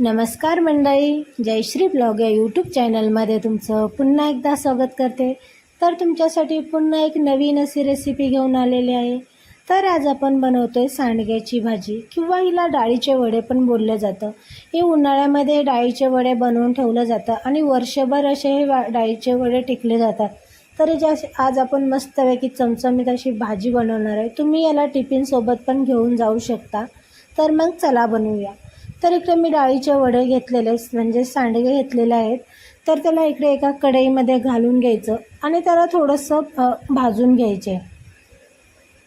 नमस्कार मंडळी जयश्री ब्लॉग या यूट्यूब चॅनलमध्ये तुमचं पुन्हा एकदा स्वागत करते. तर तुमच्यासाठी पुन्हा एक नवीन अशी रेसिपी घेऊन आलेली आहे. तर आज आपण बनवतो आहे सांडग्याची भाजी किंवा हिला डाळीचे वडे पण बोललं जातं. हे उन्हाळ्यामध्ये डाळीचे वडे बनवून ठेवलं जातं आणि वर्षभर असे हे वा- डाळीचे वडे टिकले जातात. तर जे आज आपण मस्तपैकी चमचमीत अशी भाजी बनवणार आहे. तुम्ही याला टिफिनसोबत पण घेऊन जाऊ शकता. तर मग चला बनवूया. तर इकडे मी डाळीचे वडे घेतलेले म्हणजे सांडगे घेतलेले आहेत. तर त्याला इकडे एका कढईमध्ये घालून घ्यायचं आणि त्याला थोडंसं भाजून घ्यायचे.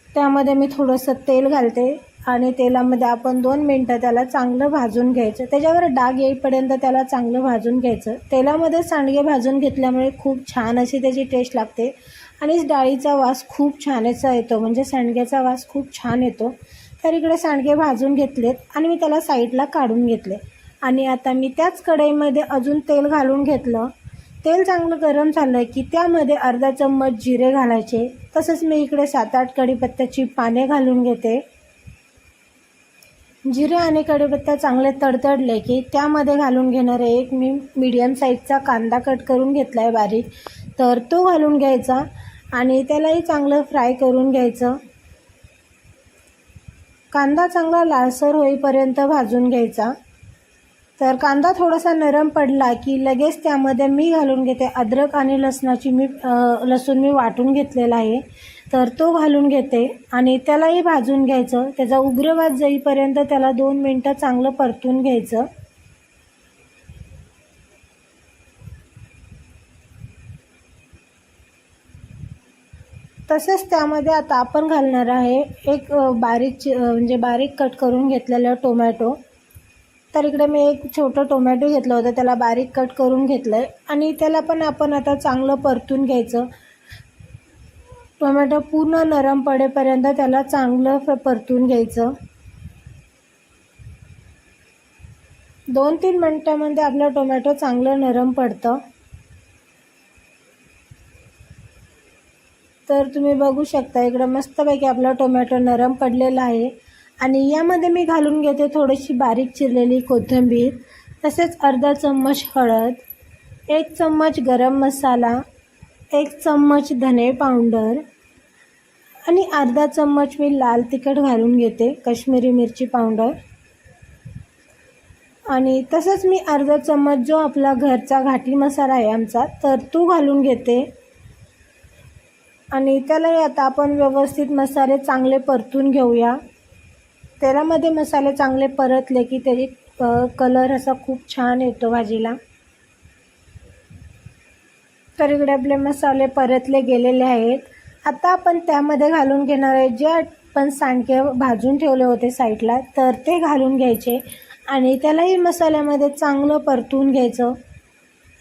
त्यामध्ये मी थोडंसं तेल घालते आणि तेलामध्ये आपण दोन मिनटं त्याला चांगलं भाजून घ्यायचं. त्याच्यावर डाग येईपर्यंत त्याला चांगलं भाजून घ्यायचं. तेलामध्ये सांडगे भाजून घेतल्यामुळे खूप छान अशी त्याची टेस्ट लागते. आणि डाळीचा वास खूप छान असा येतो म्हणजे सांडग्याचा वास खूप छान येतो. तर इकडे सांडगे भाजून घेतलेत आणि मी त्याला साईडला काढून घेतले. आणि आता मी त्याच कढईमध्ये अजून तेल घालून घेतलं. तेल चांगलं गरम झालं की त्यामध्ये अर्धा चम्मच जिरे घालायचे. तसंच मी इकडे सात आठ कढीपत्त्याची पाने घालून घेते. जिरे आणि कढीपत्ता चांगले तडतडले की त्यामध्ये घालून घेणारे एक मी मीडियम साईजचा कांदा कट करून घेतला आहे बारीक. तर तो घालून घ्यायचा आणि त्यालाही चांगलं फ्राय करून घ्यायचं. कांदा चांगला लालसर होईपर्यंत भाजून घ्यायचा. तर कांदा थोडासा नरम पडला की लगेच त्यामध्ये मी घालून घेते. अद्रक आणि लसणाची मी लसूण मी वाटून घेतलेला आहे. तर तो घालून घेते आणि त्यालाही भाजून घ्यायचं. त्याचा उग्रवाद जाईपर्यंत त्याला दोन मिनटं चांगलं परतून घ्यायचं. तसेच त्यामध्ये आता आपण घालणार आहे एक बारीक म्हणजे बारीक कट करून घेतलेलं टोमॅटो. तर इकडे मी एक छोटं टोमॅटो घेतलं होतं त्याला बारीक कट करून घेतलं आहे आणि त्याला पण आपण आता चांगलं परतून घ्यायचं. टोमॅटो पूर्ण नरम पडेपर्यंत त्याला चांगलं फ- परतून घ्यायचं. दोन तीन मिनटामध्ये आपलं टोमॅटो चांगलं नरम पडतं. तर तुम्ही बघू शकता इकडं मस्तपैकी आपला टोमॅटो नरम पडलेला आहे. आणि यामध्ये मी घालून घेते थोडीशी बारीक चिरलेली कोथिंबीर तसेच अर्धा चम्मच हळद एक चम्मच गरम मसाला एक चम्मच धने पावडर आणि अर्धा चम्मच मी लाल तिखट घालून घेते कश्मीरी मिरची पावडर. आणि तसंच मी अर्धा चम्मच जो आपला घरचा घाटी मसाला आहे आमचा तर तो घालून घेते. आणि त्यालाही आता आपण व्यवस्थित मसाले चांगले परतून घेऊया. तेलामध्ये मसाले चांगले परतले की त्याची कलर असा खूप छान येतो भाजीला. तर इकडे आपले मसाले परतले गेलेले आहेत. आता आपण त्यामध्ये घालून घेणार आहे जे आपण सांडके भाजून ठेवले होते साईडला तर ते घालून घ्यायचे. आणि त्यालाही मसाल्यामध्ये चांगलं परतून घ्यायचं.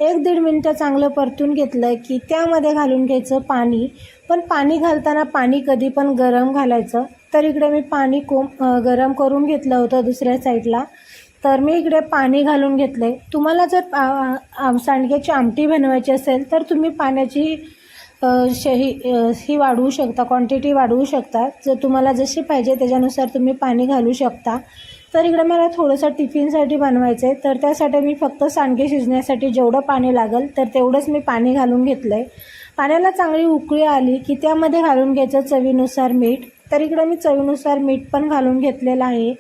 एक दीड मिनटं चांगलं परतून घेतलं की त्यामध्ये घालून घ्यायचं पाणी. पण पाणी घालताना पाणी कधी पण गरम घालायचं. तर इकडे मी पाणी कोम गरम करून घेतलं होतं दुसऱ्या साईडला. तर मी इकडे पाणी घालून घेतलं आहे तुम्हाला जर सांडग्याची आमटी बनवायची असेल तर तुम्ही पाण्याची शही ही वाढवू शकता क्वांटिटी वाढवू शकता. जर तुम्हाला जशी पाहिजे त्याच्यानुसार तुम्ही पाणी घालू शकता. तर इकडे मला थोडंसं टिफिनसाठी बनवायचं आहे तर त्यासाठी मी फक्त सांडगे शिजण्यासाठी जेवढं पाणी लागेल तर तेवढंच मी पाणी घालून घेतलं आहे पाण्याला चांगली उकळी आली की त्यामध्ये घालून घ्यायचं चवीनुसार मीठ. तर इकडं मी चवीनुसार मीठ पण घालून घेतलेलं आहे.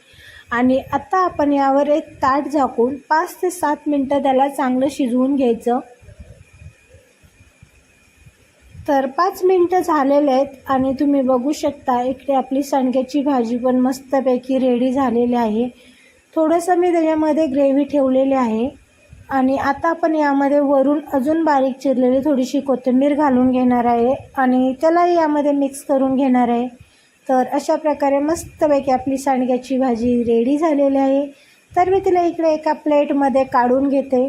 आणि आत्ता आपण यावर एक ताट झाकून पाच ते सात मिनटं त्याला चांगलं शिजवून घ्यायचं. तर पाच मिनटं झालेले आहेत आणि तुम्ही बघू शकता इकडे आपली सांडग्याची भाजी पण मस्तपैकी रेडी झालेली आहे. थोडंसं मी त्याच्यामध्ये ग्रेव्ही ठेवलेली आहे. आणि आता आपण यामध्ये वरून अजून बारीक चिरलेली थोडीशी कोथिंबीर घालून घेणार आहे आणि त्यालाही यामध्ये मिक्स करून घेणार आहे. तर अशा प्रकारे मस्तपैकी आपली सांडग्याची भाजी रेडी झालेली आहे. तर मी तिला इकडे एका प्लेटमध्ये काढून घेते.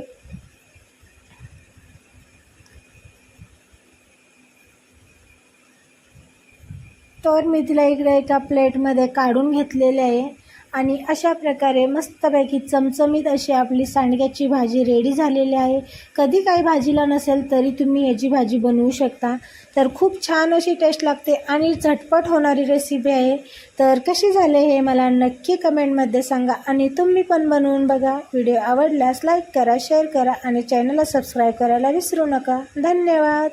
तर मी तिला इकडे एका प्लेटमध्ये काढून घेतलेले आहे. आणि अशा प्रकारे मस्तपैकी चमचमीत अशी आपली सांडग्याची भाजी रेडी झालेली आहे. कधी काही भाजीला नसेल तरी तुम्ही याची भाजी बनवू शकता. तर खूप छान अशी टेस्ट लागते आणि झटपट होणारी रेसिपी आहे. तर कशी झाले हे मला नक्की कमेंटमध्ये सांगा आणि तुम्ही पण बनवून बघा. व्हिडिओ आवडल्यास लाईक करा शेअर करा आणि चॅनलला सबस्क्राईब करायला विसरू नका. धन्यवाद.